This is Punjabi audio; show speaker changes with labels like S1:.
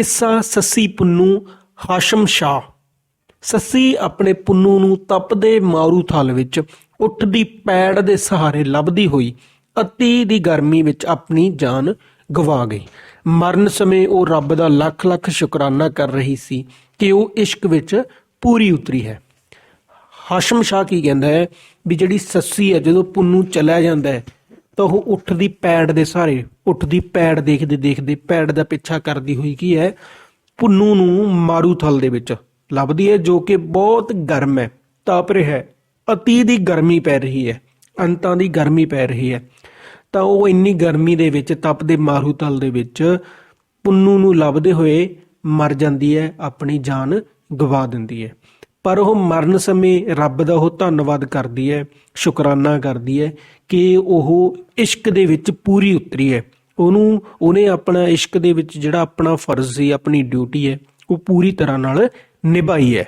S1: ਕਿੱਸਾ ਸੱਸੀ ਪੁੰਨੂ ਹਾਸ਼ਮ ਸ਼ਾਹ। ਸੱਸੀ ਆਪਣੇ ਪੁੰਨੂ ਨੂੰ ਤਪਦੇ ਮਾਰੂ ਥਲ ਵਿੱਚ ਉੱਠਦੀ ਪੈੜ ਦੇ ਸਹਾਰੇ ਲੱਭਦੀ ਹੋਈ ਅਤੀ ਦੀ ਗਰਮੀ ਵਿੱਚ ਆਪਣੀ ਜਾਨ ਗਵਾ ਗਈ। ਮਰਨ ਸਮੇਂ ਉਹ ਰੱਬ ਦਾ ਲੱਖ ਲੱਖ ਸ਼ੁਕਰਾਨਾ ਕਰ ਰਹੀ ਸੀ ਕਿ ਉਹ ਇਸ਼ਕ ਵਿੱਚ ਪੂਰੀ ਉਤਰੀ ਹੈ। ਹਾਸ਼ਮ ਸ਼ਾਹ ਕੀ ਕਹਿੰਦਾ ਹੈ ਵੀ ਜਿਹੜੀ ਸੱਸੀ ਹੈ ਜਦੋਂ ਪੁੰਨੂ ਚਲਾ ਜਾਂਦਾ ਹੈ ਤਾਂ ਉਹ ਉੱਠਦੀ ਪੈੜ ਦੇ ਸਹਾਰੇ, ਉੱਠਦੀ ਪੈੜ ਦੇਖਦੇ ਦੇਖਦੇ ਪੈੜ ਦਾ ਪਿੱਛਾ ਕਰਦੀ ਹੋਈ ਕੀ ਹੈ? ਪੁੰਨੂ ਨੂੰ ਮਾਰੂਥਲ ਦੇ ਵਿੱਚ। ਲੱਭਦੀ ਹੈ ਜੋ ਕਿ ਬਹੁਤ ਗਰਮ ਹੈ, ਤਪ ਰਿਹਾ ਹੈ, ਅਤੀ ਦੀ ਗਰਮੀ ਪੈ ਰਹੀ ਹੈ, ਅੰਤਾਂ ਦੀ ਗਰਮੀ ਪੈ ਰਹੀ ਹੈ। ਤਾਂ ਉਹ ਇੰਨੀ ਗਰਮੀ ਦੇ ਵਿੱਚ ਤਪਦੇ ਮਾਰੂਥਲ ਦੇ ਵਿੱਚ ਪੁੰਨੂ ਨੂੰ ਲੱਭਦੇ ਹੋਏ ਮਰ ਜਾਂਦੀ ਹੈ, ਆਪਣੀ ਜਾਨ ਗਵਾ ਦਿੰਦੀ ਹੈ। ਪਰ ਉਹ ਮਰਨ ਸਮੇਂ ਰੱਬ ਦਾ ਉਹ ਧੰਨਵਾਦ ਕਰਦੀ ਹੈ, ਸ਼ੁਕਰਾਨਾ ਕਰਦੀ ਹੈ ਕਿ ਉਹ ਇਸ਼ਕ ਦੇ ਵਿੱਚ ਪੂਰੀ ਉਤਰੀ ਹੈ। ਉਹਨੂੰ, ਉਹਨੇ ਆਪਣਾ ਇਸ਼ਕ ਦੇ ਵਿੱਚ ਜਿਹੜਾ ਆਪਣਾ ਫਰਜ਼ ਸੀ, ਆਪਣੀ ਡਿਊਟੀ ਹੈ, ਉਹ ਪੂਰੀ ਤਰ੍ਹਾਂ ਨਾਲ ਨਿਭਾਈ ਹੈ।